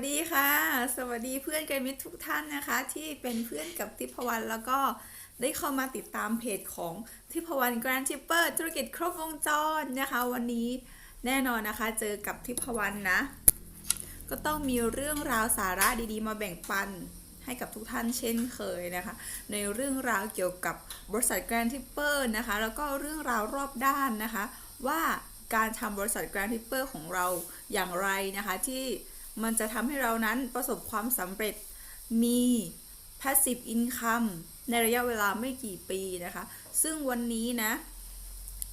วัสดีค่ะ สวัสดีเพื่อนกันมิตรทุกท่านนะคะ ที่เป็นเพื่อนกับทิพวรรณแล้วก็ได้เข้ามาติดตามเพจของทิพวรรณแกรนด์ทิปเปอร์ธุรกิจครบวงจรนะคะ วันนี้แน่นอนนะคะ เจอกับทิพวรรณนะ ก็ต้องมีเรื่องราวสาระดีๆ มาแบ่งปันให้กับทุกท่านเช่นเคยนะคะ ในเรื่องราวเกี่ยวกับบริษัทแกรนด์ทิปเปอร์นะคะ แล้วก็เรื่องราวรอบด้านนะคะ ว่าการทำบริษัทแกรนด์ทิปเปอร์ของเราอย่างไรนะคะที่ มันจะทำให้เรานั้นประสบความสำเร็จมี passive income ในระยะเวลาไม่กี่ปีนะคะ ซึ่งวันนี้นะ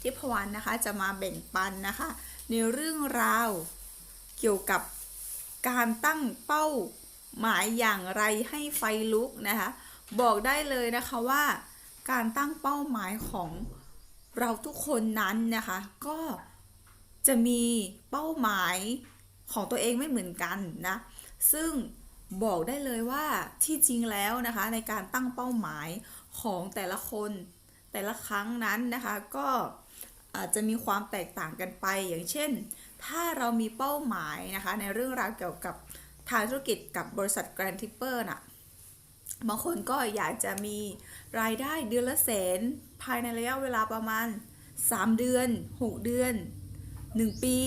ทิพวรรณนะคะจะมาแบ่งปันนะคะ ในเรื่องราวเกี่ยวกับการตั้งเป้าหมายอย่างไรให้ไฟลุกนะคะ บอกได้เลยนะคะว่า การตั้งเป้าหมายของเราทุกคนนั้นนะคะ ก็จะมีเป้าหมาย ของตัวเองไม่เหมือนกันนะ ซึ่งบอกได้เลยว่าที่จริงแล้วนะคะในการตั้งเป้าหมายของแต่ละคนแต่ละครั้งนั้นนะคะก็อาจจะมีความแตกต่างกันไป อย่างเช่น ถ้าเรามีเป้าหมายนะคะในเรื่องราวเกี่ยวกับทางธุรกิจกับบริษัท Grand Tipper น่ะบางคนก็อยากจะมีรายได้เดือนละแสนภายในระยะเวลาประมาณ 3 เดือน 6 เดือน 1 ปี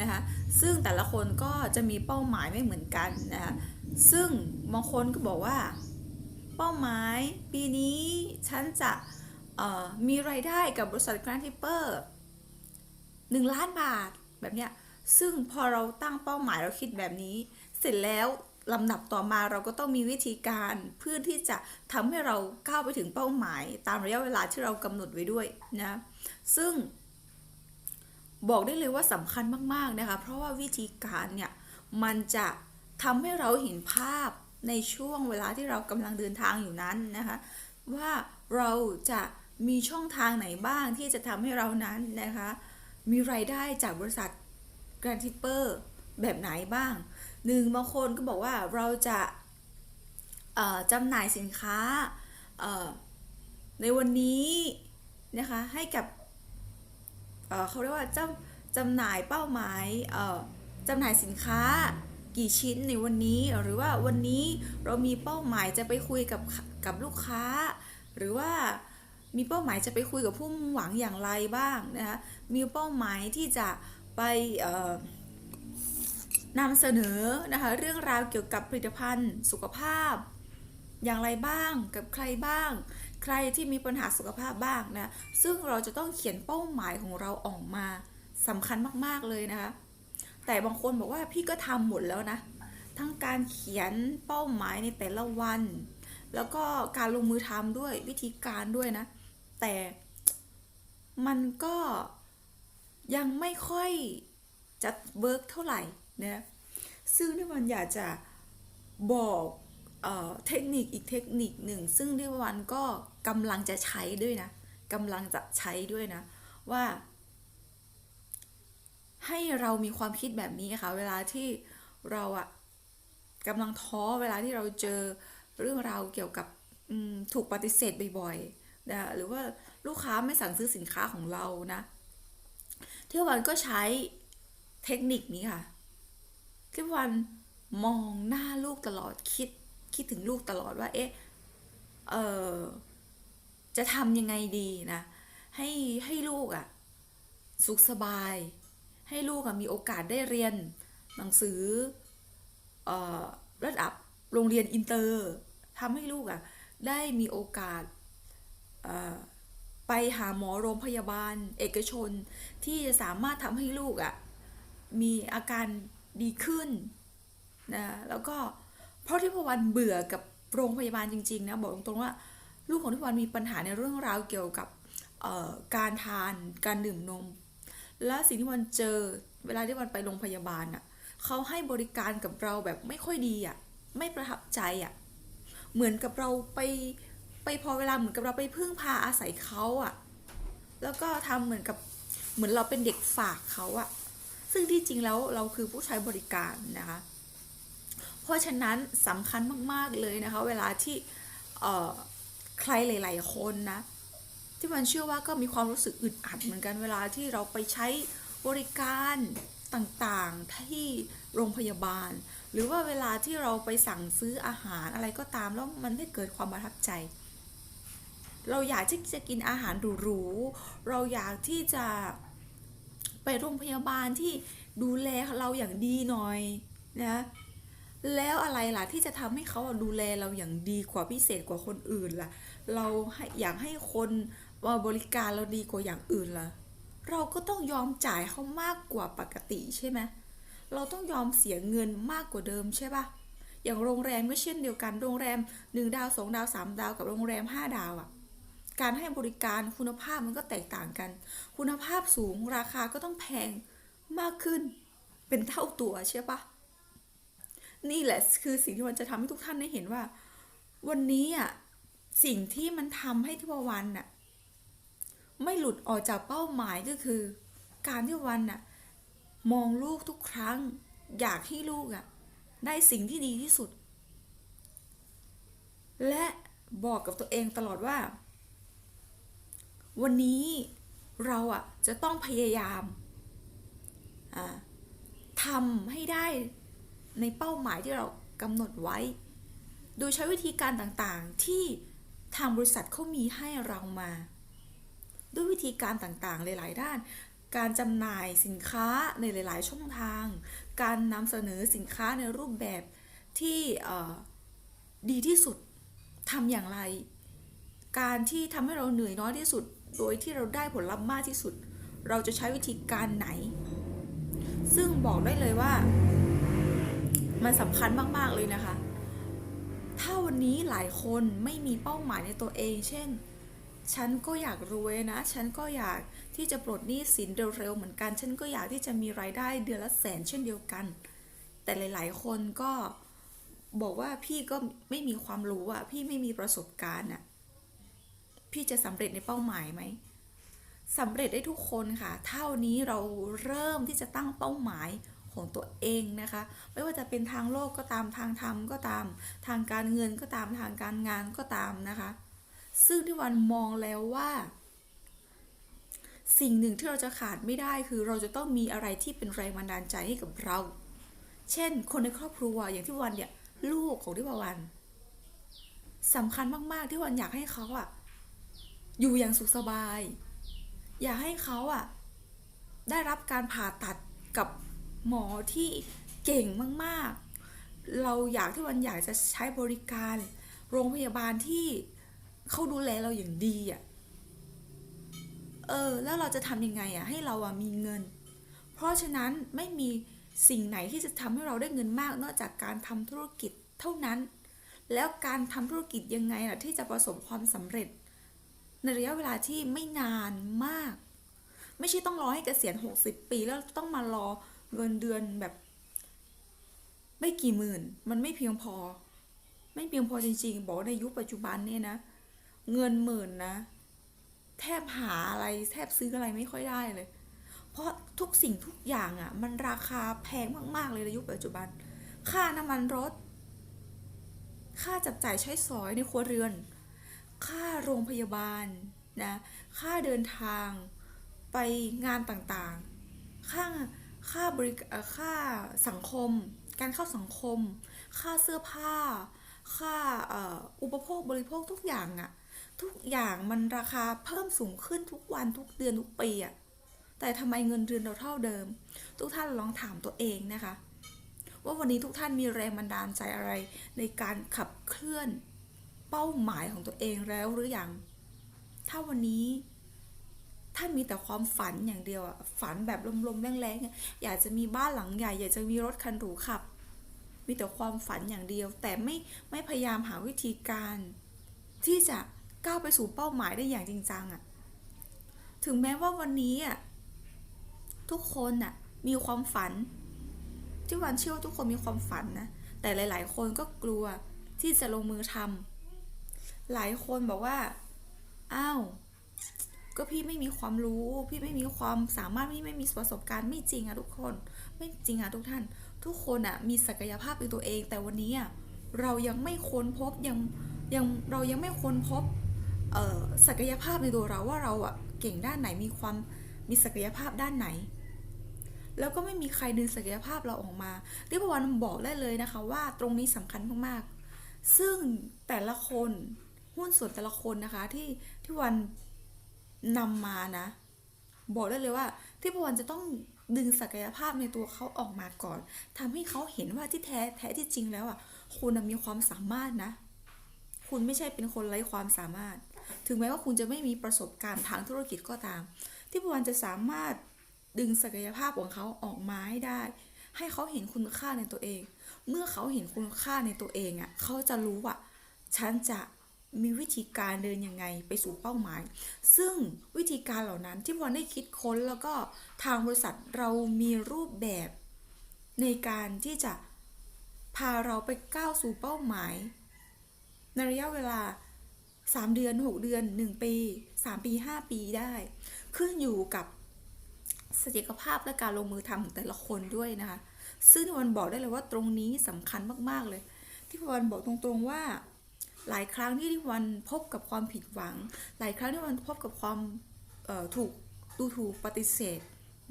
นะคะซึ่งแต่ละคนก็จะมีเป้าหมายไม่เหมือนกันนะคะซึ่งบางคนก็บอกว่า เป้าหมายปีนี้ฉันจะมีรายได้กับบริษัท Grand Tipper 1ล้านบาทแบบเนี้ยซึ่งพอเราตั้งเป้าหมายเราคิดแบบนี้ เสร็จแล้วลำดับต่อมาเราก็ต้องมีวิธีการเพื่อที่จะทำให้เราก้าวไปถึงเป้าหมาย ตามระยะเวลาที่เรากำหนดไว้ด้วยนะซึ่ง บอกได้เลยว่าสำคัญมากๆนะคะ เพราะว่าวิธีการเนี่ยมันจะทำให้เราเห็นภาพในช่วงเวลาที่เรากำลังเดินทางอยู่นั้นนะคะว่าเราจะมีช่องทางไหนบ้างที่จะทำให้เรานั้นนะคะมีรายได้จากบริษัทแกรนทิปเปอร์แบบไหนบ้างหนึ่งบางคนก็บอกว่าเราจะจำหน่ายสินค้าในวันนี้นะคะให้กับ เขาเรียกว่าจำจำหน่ายเป้าหมายจำหน่ายสินค้ากี่ชิ้นในวันนี้หรือว่าวันนี้เรามีเป้าหมายจะไปคุยกับกับลูกค้า หรือว่ามีเป้าหมายจะไปคุยกับผู้มุ่งหวังอย่างไรบ้างนะคะมีเป้าหมายที่จะไปนำเสนอนะคะเรื่องราวเกี่ยวกับผลิตภัณฑ์สุขภาพ อย่างไรบ้างกับใครบ้าง ใครที่มีปัญหาสุขภาพบ้างนะ ซึ่งเราจะต้องเขียนเป้าหมายของเราออกมาสำคัญมากๆเลยนะคะ แต่บางคนบอกว่าพี่ก็ทำหมดแล้วนะ ทั้งการเขียนเป้าหมายในแต่ละวัน แล้วก็การลงมือทำด้วยวิธีการด้วยนะ แต่มันก็ยังไม่ค่อยจะเวิร์กเท่าไหร่นะซึ่งที่มันอยากจะบอก เทคนิคอีกเทคนิคหนึ่ง ซึ่งที่วันก็กำลังจะใช้ด้วยนะกำลังจะใช้ด้วยนะ ว่า ให้เรามีความคิดแบบนี้ค่ะ เวลาที่เราอะกำลังท้อเวลาที่เราเจอเรื่องราวเกี่ยวกับถูกปฏิเสธบ่อยๆนะหรือว่าลูกค้าไม่สั่งซื้อสินค้าของเรานะ เที่ยววันก็ใช้เทคนิคนี้ค่ะเที่ยววันมองหน้าลูกตลอดคิด คิดถึงลูกตลอดว่า เอ๊ะ เออจะทำยังไงดีนะ ให้ให้ลูกอะสุขสบาย ให้ลูกอะมีโอกาสได้เรียนหนังสือเออระดับโรงเรียนอินเตอร์ทำให้ลูกอะได้มีโอกาสเออไปหาหมอโรงพยาบาล เอกชนที่จะสามารถทำให้ลูกอะ มีอาการดีขึ้นนะแล้วก็ เพราะที่พวันเบื่อกับโรงพยาบาลจริงๆนะบอกตรงๆว่า ลูกของที่วันมีปัญหาในเรื่องราวเกี่ยวกับการทานการดื่มนม และสิ่งที่วันเจอเวลาที่วันไปโรงพยาบาลอะเขาให้บริการกับเราแบบไม่ค่อยดีอะไม่ประทับใจอะเหมือนกับเราไปไปพอเวลาเหมือนกับเราไปพึ่งพาอาศัยเขาอะแล้วก็ทำเหมือนกับเหมือนเราเป็นเด็กฝากเขาอะซึ่งที่จริงแล้วเราคือผู้ใช้บริการนะคะ เพราะฉะนั้นสำคัญมาก ๆ เลยนะคะ เวลาที่ใครหลาย ๆ คนนะ ที่มันเชื่อว่าก็มีความรู้สึกอึดอัดเหมือนกันเวลาที่เราไปใช้บริการต่างๆที่โรงพยาบาล หรือว่าเวลาที่เราไปสั่งซื้ออาหารอะไรก็ตามแล้วมันไม่เกิดความประทับใจ เราอยากที่จะกินอาหารหรูๆเราอยากที่จะไปโรงพยาบาลที่ดูแลเราอย่างดีหน่อยนะ แล้วอะไรล่ะที่จะทำให้เขาดูแลเราอย่างดีกว่าพิเศษกว่าคนอื่นล่ะ เราอยากให้คนมาบริการเราดีกว่าอย่างอื่นล่ะ เราก็ต้องยอมจ่ายเขามากกว่าปกติใช่ไหมเราต้องยอมเสียเงินมากกว่าเดิมใช่ปะอย่างโรงแรมก็เช่นเดียวกัน โรงแรมหนึ่งดาวสองดาวสามดาวกับโรงแรมห้าดาวอะ่ะ การให้บริการคุณภาพมันก็แตกต่างกัน คุณภาพสูงราคาก็ต้องแพงมากขึ้น เป็นเท่าตัวใช่ปะ นี่แหละคือสิ่งที่มันจะทำให้ทุกท่านได้เห็นว่า วันนี้อะสิ่งที่มันทำให้ทิพวรรณน่ะไม่หลุดออกจากเป้าหมายก็คือ การที่วันน่ะมองลูกทุกครั้ง อยากให้ลูกอะได้สิ่งที่ดีที่สุด และบอกกับตัวเองตลอดว่า วันนี้เราอะจะต้องพยายามอ่าทำให้ได้ ในเป้าหมายที่เรากำหนดไว้ โดยใช้วิธีการต่างๆที่ทางบริษัทเขามีให้เรามา ด้วยวิธีการต่างๆ หลายๆ ด้าน การจำหน่ายสินค้าในหลาย ๆ ช่องทาง การนำเสนอสินค้าในรูปแบบที่ดีที่สุดทำอย่างไร การที่ทำให้เราเหนื่อยน้อยที่สุด โดยที่เราได้ผลลัพธ์มากที่สุด เราจะใช้วิธีการไหน ซึ่งบอกได้เลยว่า มันสำคัญมาก ๆ เลยนะคะ ถ้าวันนี้หลายคนไม่มีเป้าหมายในตัวเอง เช่น ฉันก็อยากรวยนะ ฉันก็อยากที่จะปลดหนี้สินเร็วๆเหมือนกัน ฉันก็อยากที่จะมีรายได้เดือนละแสนเช่นเดียวกัน แต่หลาย ๆ คนก็บอกว่าพี่ก็ไม่มีความรู้อะพี่ไม่มีประสบการณ์อะพี่จะสำเร็จในเป้าหมายไหมสำเร็จได้ทุกคนค่ะ เท่านี้เราเริ่มที่จะตั้งเป้าหมาย ของตัวเองนะคะ ไม่ว่าจะเป็นทางโลกก็ตามทางธรรมก็ตาม ทางการเงินก็ตามทางการงานก็ตามนะคะ ซึ่งที่วันมองแล้วว่า สิ่งหนึ่งที่เราจะขาดไม่ได้คือเราจะต้องมีอะไรที่เป็นแรงบันดาลใจให้กับเรา เช่น คนในครอบครัวอย่างที่วันเนี่ยลูกของที่วันสำคัญมากๆที่วันอยากให้เขาอะอยู่อย่างสุขสบาย อยากให้เขาอะได้รับการผ่าตัดกับ หมอที่เก่งมากๆ เราอยากที่วันอยากจะใช้บริการ โรงพยาบาลที่เขาดูแลเราอย่างดีอะเออ แล้วเราจะทำยังไงอะให้เราอะมีเงิน เพราะฉะนั้นไม่มีสิ่งไหนที่จะทำให้เราได้เงินมาก นอกจากการทำธุรกิจเท่านั้น แล้วการทำธุรกิจยังไงล่ะที่จะประสบความสำเร็จ ในระยะเวลาที่ไม่นานมาก ไม่ใช่ต้องรอให้เกษียณ 60 ปีแล้วต้องมารอ เงินเดือนแบบ ไม่กี่หมื่น มันไม่เพียงพอ ไม่เพียงพอจริงๆ บอกในยุคปัจจุบันเนี่ยนะ เงินหมื่นนะ แทบหาอะไรแทบซื้ออะไรไม่ค่อยได้เลย เพราะทุกสิ่งทุกอย่างอะ่ะ มันราคาแพงมากๆเลยในยุคปัจจุบัน ค่าน้ำมันรถ ค่าจับจ่ายใช้สอยในครัวเรือน ค่าโรงพยาบาลนะ ค่าเดินทางไปงานต่างๆ ค่า ค่าบริค่าสังคม การเข้าสังคม ค่าเสื้อผ้า ค่าอุปโภคบริโภคทุกอย่างอะทุกอย่างมันราคาเพิ่มสูงขึ้นทุกวันทุกเดือนทุกปีอะแต่ทำไมเงินเดือนเราเท่าเดิม ทุกท่านลองถามตัวเองนะคะ ว่าวันนี้ทุกท่านมีแรงบันดาลใจอะไร ในการขับเคลื่อนเป้าหมายของตัวเองแล้วหรือยังถ้าวันนี้ ท่านมีแต่ความฝันอย่างเดียวอะฝันแบบลมๆแรงๆอะอยากจะมีบ้านหลังใหญ่ อยากจะมีรถคันหรูขับ มีแต่ความฝันอย่างเดียว แต่ไม่ไม่พยายามหาวิธีการ ที่จะก้าวไปสู่เป้าหมายได้อย่างจริงจังอะถึงแม้ว่าวันนี้อะทุกคนอะมีความฝัน ที่วันเชื่อว่าทุกคนมีความฝันนะแต่หลาย ๆ คนก็กลัวที่จะลงมือทำหลายคนบอกว่า อ้าว ก็พี่ไม่มีความรู้ พี่ไม่มีความสามารถพี่ไม่มีประสบการณ์ไม่จริงอะทุกคน ไม่จริงอะทุกท่าน ทุกคนอะมีศักยภาพในตัวเอง แต่วันนี้อะเรายังไม่ค้นพบยังยังเรายังไม่ค้นพบศักยภาพในตัวเราว่าเราอะเก่งด้านไหนมีความมีศักยภาพด้านไหน แล้วก็ไม่มีใครดึงศักยภาพเราออกมาที่พวันบอกได้เลยนะคะ ว่าตรงนี้สำคัญมากๆ ซึ่งแต่ละคนหุ้นส่วนแต่ละคนนะคะที่ที่วัน นำมานะ บอกได้เลยว่า ที่พวันจะต้องดึงศักยภาพในตัวเขาออกมาก่อนทำให้เขาเห็นว่าที่แท้แท้ที่จริงแล้วอะคุณมีความสามารถนะ คุณไม่ใช่เป็นคนไร้ความสามารถ ถึงแม้ว่าคุณจะไม่มีประสบการณ์ทางธุรกิจก็ตาม ที่พวันจะสามารถดึงศักยภาพของเขาออกมาให้ได้ ให้เขาเห็นคุณค่าในตัวเอง เมื่อเขาเห็นคุณค่าในตัวเองอะเขาจะรู้ว่าฉันจะ มีวิธีการเดินยังไงไปสู่เป้าหมาย ซึ่งวิธีการเหล่านั้นที่วันได้คิดค้นแล้วก็ทางบริษัทเรามีรูปแบบในการที่จะพาเราไปก้าวสู่เป้าหมาย ในระยะเวลา 3 เดือน 6 เดือน 1 ปี 3 ปี 5 ปีได้ ขึ้นอยู่กับศักยภาพและการลงมือทำของแต่ละคนด้วยนะคะ ซึ่งที่วันบอกได้เลยว่าตรงนี้สำคัญมาก ๆ เลย ที่วันบอกตรงๆว่า หลายครั้งที่ที่วันพบกับความผิดหวัง หลายครั้งที่วันพบกับความถูกดูถูกปฏิเสธ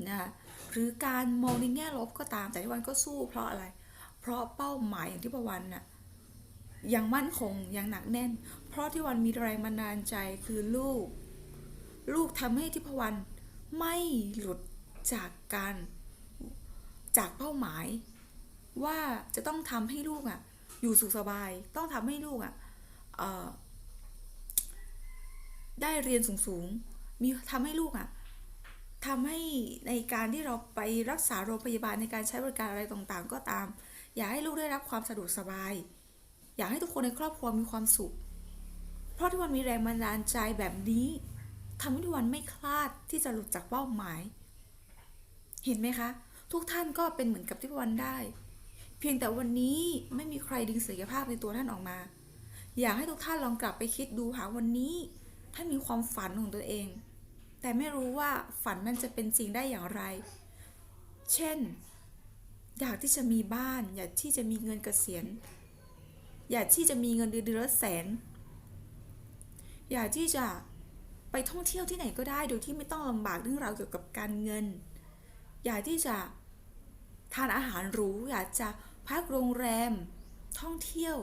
นะคะหรือการมองในแง่ลบก็ตามแต่ที่วันก็สู้เพราะอะไร เพราะเป้าหมายอย่างที่ประวันน่ะยังมั่นคงยังหนักแน่น เพราะที่วันมีแรงบันดาลใจคือลูก ลูกทำให้ทิพวรรณไม่หลุดจากการจากเป้าหมาย ว่าจะต้องทำให้ลูกอะอยู่สุขสบาย ต้องทำให้ลูกอะเอ่อ ได้เรียนสูงๆ มีทำให้ลูกอะทำให้ในการที่เราไปรักษาโรงพยาบาลในการใช้บริการอะไรต่างๆ ก็ตาม อยากให้ลูกได้รับความสะดวกสบาย อยากให้ทุกคนในครอบครัวมีความสุข เพราะทุกวันมีแรงบันดาลใจแบบนี้ทำให้ทุกวันไม่คลาดที่จะหลุดจากเป้าหมาย เห็นไหมคะ ทุกท่านก็เป็นเหมือนกับที่วันได้ เพียงแต่วันนี้ไม่มีใครดึงศักยภาพในตัวท่านออกมา อยากให้ทุกท่านลองกลับไปคิดดูหาวันนี้ท่านมีความฝันของตัวเอง แต่ไม่รู้ว่าฝันนั้นจะเป็นจริงได้อย่างไร เช่น อยากที่จะมีบ้าน อยากที่จะมีเงินเกษียณ อยากที่จะมีเงินเดือนเดือนละแสน อยากที่จะไปท่องเที่ยวที่ไหนก็ได้โดยที่ไม่ต้องลำบากเรื่องราวเกี่ยวกับการเงิน อยากที่จะทานอาหารหรู อยากจะพักโรงแรม ท่องเที่ยว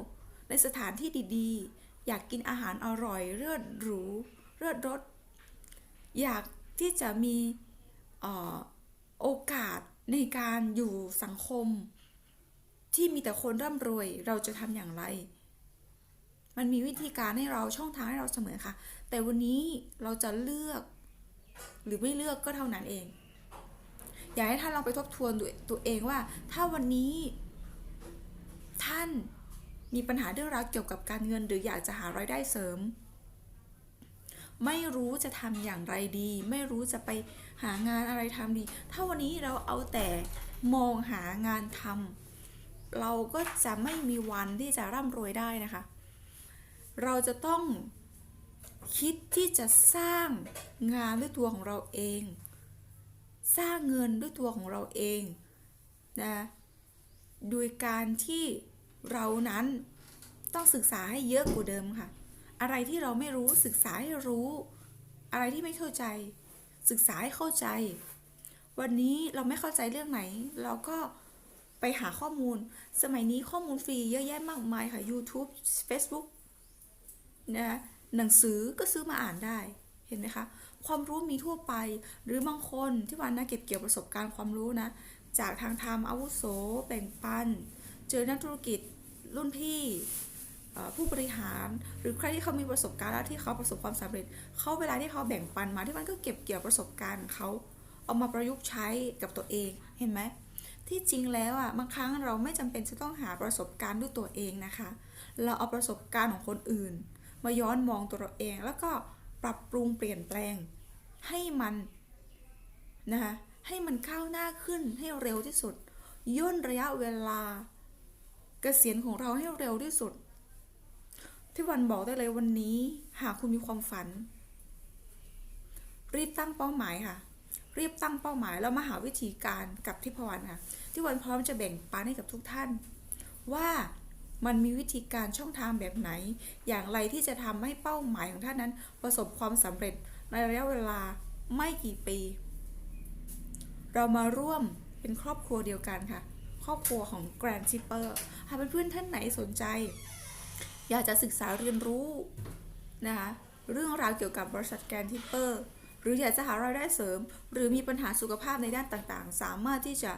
ในสถานที่ดีๆ อยากกินอาหารอร่อยเลือดหรูเลือดรสอยากที่จะมีโอกาสในการอยู่สังคม ที่มีแต่คนร่ำรวยเราจะทำอย่างไร มันมีวิธีการให้เราช่องทางให้เราเสมอค่ะ แต่วันนี้เราจะเลือก หรือไม่เลือกก็เท่านั้นเอง อยากให้ท่านลองไปทบทวนตัวเองว่า ถ้าวันนี้ ท่าน มีปัญหาเรื่องราวเกี่ยวกับการเงิน หรืออยากจะหารายได้เสริม ไม่รู้จะทำอย่างไรดี ไม่รู้จะไปหางานอะไรทำดี ถ้าวันนี้เราเอาแต่มองหางานทำเราก็จะไม่มีวันที่จะร่ำรวยได้นะคะ เราจะต้องคิดที่จะสร้างงานด้วยตัวของเราเอง สร้างเงินด้วยตัวของเราเองนะโดยการที่ เรานั้นต้องศึกษาให้เยอะกว่าเดิมค่ะ อะไรที่เราไม่รู้ศึกษาให้รู้ อะไรที่ไม่เข้าใจ ศึกษาให้เข้าใจ วันนี้เราไม่เข้าใจเรื่องไหน เราก็ไปหาข้อมูล สมัยนี้ข้อมูลฟรีเยอะแยะมากมายค่ะ YouTube Facebook นะหนังสือก็ซื้อมาอ่านได้เห็นไหมคะ ความรู้มีทั่วไป หรือบางคนที่วันนะเก็บเกี่ยวประสบการณ์ความรู้นะ จากทางธรรมอาวุโสแบ่งปัน เจอนักธุรกิจ รุ่นพี่ผู้บริหาร หรือใครที่เขามีประสบการณ์แล้วที่เขาประสบความสำเร็จเขาเวลาที่เขาแบ่งปันมาที่มันก็เก็บเกี่ยวประสบการณ์เขาเอามาประยุกต์ใช้กับตัวเองเห็นไหมที่จริงแล้วอะบางครั้งเราไม่จำเป็นจะต้องหาประสบการณ์ด้วยตัวเองนะคะ เราเอาประสบการณ์ของคนอื่น มาย้อนมองตัวเราเอง แล้วก็ปรับปรุงเปลี่ยนแปลง ให้มันนะคะให้มันก้าวหน้าขึ้นให้เร็วที่สุด ย่นระยะเวลา กษียณของเราให้เร็วที่สุด ที่วันบอกได้เลยวันนี้ หากคุณมีความฝัน รีบตั้งเป้าหมายค่ะ รีบตั้งเป้าหมายแล้วมาหาวิธีการกับที่พวันค่ะ ที่วันพร้อมจะแบ่งปันให้กับทุกท่าน ว่ามันมีวิธีการช่องทางแบบไหน อย่างไรที่จะทำให้เป้าหมายของท่านนั้น ประสบความสำเร็จในระยะเวลาไม่กี่ปี เรามาร่วมเป็นครอบครัวเดียวกันค่ะ รอบครัวของ Grand t i p p e r หากเพื่อนๆท่านไหนสนใจ อยากจะศึกษาเรียนรู้นะคะเรื่องราวเกี่ยวกับบริษัท Grand t i p p e r หรืออยากจะหารายได้เสริม หรือมีปัญหาสุขภาพในด้านต่างๆ สามารถที่จะ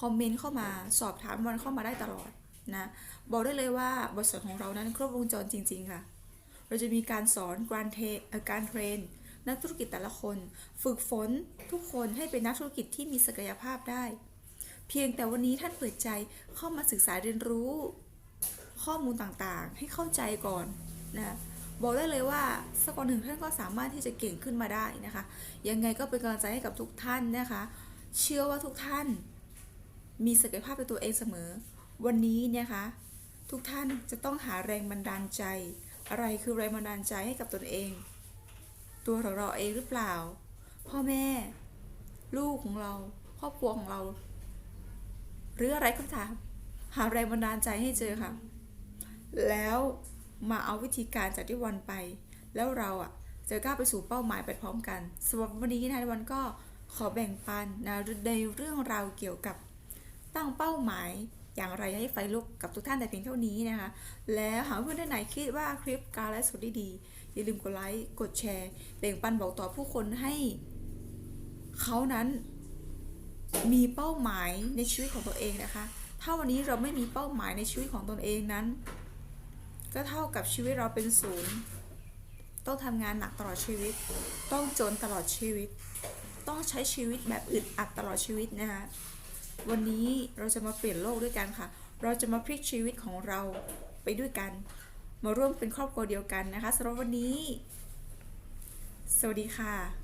คอมเมนต์เข้ามาสอบถามวันเข้ามาได้ตลอดนะบอกได้เลยว่าบริษัทของเรานั้นครบวงจรจริง ๆ ค่ะ เราจะมีการสอนการเทการเทรน นักธุรกิจแต่ละคน ฝึกฝนทุกคนให้เป็นนักธุรกิจที่มีศักยภาพได้ เพียงแต่วันนี้ท่านเปิดใจเข้ามาศึกษาเรียนรู้ ข้อมูลต่างๆ ให้เข้าใจก่อนนะบอกได้เลยว่าสักวันหนึ่งท่านก็สามารถที่จะเก่งขึ้นมาได้นะคะ ยังไงก็เป็นกำลังใจให้กับทุกท่านนะคะ เชื่อว่าทุกท่าน มีศักยภาพในตัวเองเสมอ วันนี้เนยคะ ทุกท่านจะต้องหาแรงบันดาลใจ อะไรคือแรงบันดาลใจให้กับตนเอง ตัวของเราเองหรือเปล่า พ่อแม่ ลูกของเรา ครอบครัวของเรา หรืออะไรก็ตามหาแรงบันดาลใจให้เจอค่ะ แล้วมาเอาวิธีการจากที่วันไป แล้วเราอะจะก้าวไปสู่เป้าหมายไปพร้อมกันสำหรับวันนี้นะวันก็ขอแบ่งปันนะในเรื่องราวเกี่ยวกับตั้งเป้าหมายอย่างไรให้ไฟลุกกับทุกท่านแต่เพียงเท่านี้นะคะ แล้วหากเพื่อนท่านไหนคิดว่าคลิปการไลฟ์สดดีอย่าลืมกดไลค์ กดแชร์แบ่งปันบอกต่อผู้คนให้เขานั้น มีเป้าหมายในชีวิตของตัวเองนะคะ ถ้าวันนี้เราไม่มีเป้าหมายในชีวิตของตนเองนั้น ก็เท่ากับชีวิตเราเป็นศูนย์ ต้องทำงานหนักตลอดชีวิต ต้องจนตลอดชีวิต ต้องใช้ชีวิตแบบอึดอัดตลอดชีวิตนะคะ วันนี้เราจะมาเปลี่ยนโลกด้วยกันค่ะ เราจะมาพลิกชีวิตของเราไปด้วยกัน มาร่วมเป็นครอบครัวเดียวกันนะคะสำหรับวันนี้ สวัสดีค่ะ